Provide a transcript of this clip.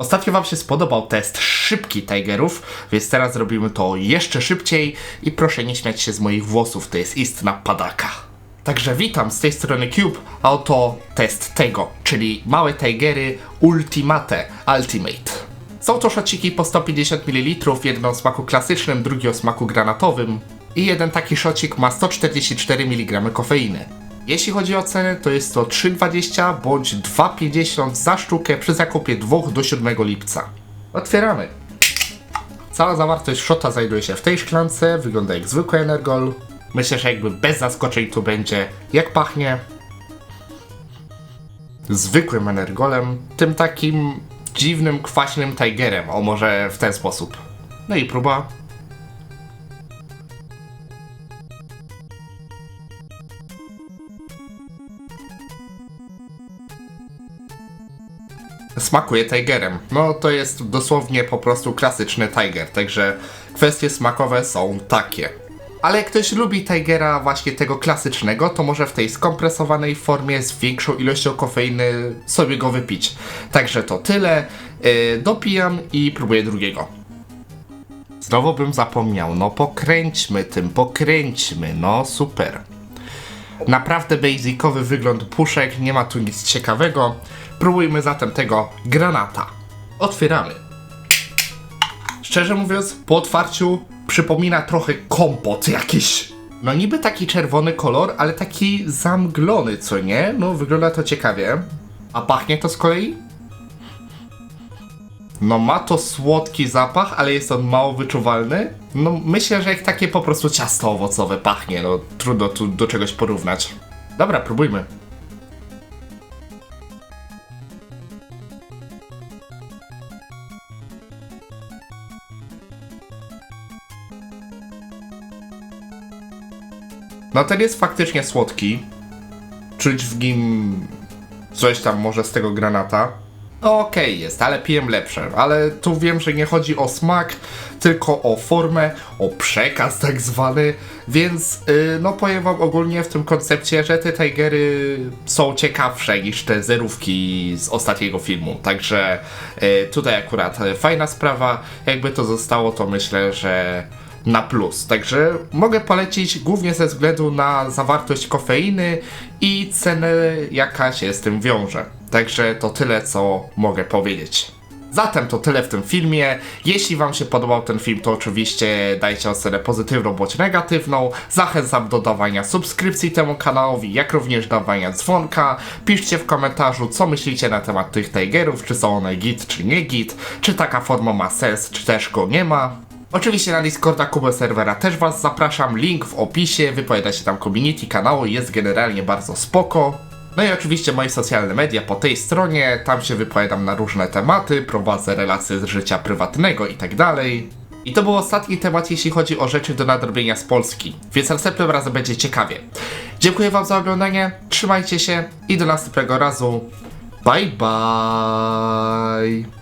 Ostatnio Wam się spodobał test szybki Tigerów, więc teraz robimy to jeszcze szybciej i proszę nie śmiać się z moich włosów, to jest istna padaka. Także witam z tej strony Cube, a oto test tego, czyli małe Tigery Ultimate Ultimate. Są to szociki po 150 ml, jeden o smaku klasycznym, drugi o smaku granatowym i jeden taki szocik ma 144 mg kofeiny. Jeśli chodzi o cenę, to jest to 3,20 bądź 2,50 za sztukę przy zakupie 2 do 7 lipca. Otwieramy. Cała zawartość szota znajduje się w tej szklance, wygląda jak zwykły Energol. Myślę, że jakby bez zaskoczeń tu będzie jak pachnie. Zwykłym Energolem, tym takim dziwnym, kwaśnym Tigerem, o może w ten sposób. No i próba. Smakuje Tigerem. No to jest dosłownie po prostu klasyczny Tiger, także kwestie smakowe są takie. Ale jak ktoś lubi Tigera właśnie tego klasycznego, to może w tej skompresowanej formie z większą ilością kofeiny sobie go wypić. Także to tyle. Yy, dopijam i próbuję drugiego. Znowu bym zapomniał, no pokręćmy tym, pokręćmy, no super. Naprawdę basicowy wygląd puszek, nie ma tu nic ciekawego. Próbujmy zatem tego granata. Otwieramy. Szczerze mówiąc, po otwarciu przypomina trochę kompot jakiś. No niby taki czerwony kolor, ale taki zamglony, co nie? No wygląda to ciekawie. A pachnie to z kolei? No ma to słodki zapach, ale jest on mało wyczuwalny. No myślę, że jak takie po prostu ciasto owocowe pachnie, no trudno tu do czegoś porównać. Dobra, próbujmy. No ten jest faktycznie słodki. Czuć w nim coś tam może z tego granata. No okej jest, ale piję lepsze. Ale tu wiem, że nie chodzi o smak, tylko o formę, o przekaz tak zwany. Więc yy, no powiem wam ogólnie w tym koncepcie, że te Tigery są ciekawsze niż te zerówki z ostatniego filmu. Także yy, tutaj akurat fajna sprawa. Jakby to zostało, to myślę, że na plus. Także mogę polecić głównie ze względu na zawartość kofeiny i cenę, jaka się z tym wiąże. Także to tyle, co mogę powiedzieć. Zatem to tyle w tym filmie. Jeśli Wam się podobał ten film, to oczywiście dajcie ocenę pozytywną bądź negatywną. Zachęcam do dawania subskrypcji temu kanałowi, jak również dawania dzwonka. Piszcie w komentarzu, co myślicie na temat tych Tigerów, czy są one git, czy nie git, czy taka forma ma sens, czy też go nie ma. Oczywiście na Discorda Kubę Serwera też Was zapraszam, link w opisie, wypowiada się tam community kanału, jest generalnie bardzo spoko. No i oczywiście moje socjalne media po tej stronie, tam się wypowiadam na różne tematy, prowadzę relacje z życia prywatnego i tak. I to był ostatni temat, jeśli chodzi o rzeczy do nadrobienia z Polski, więc następnym razem będzie ciekawie. Dziękuję Wam za oglądanie, trzymajcie się i do następnego razu. Bye bye!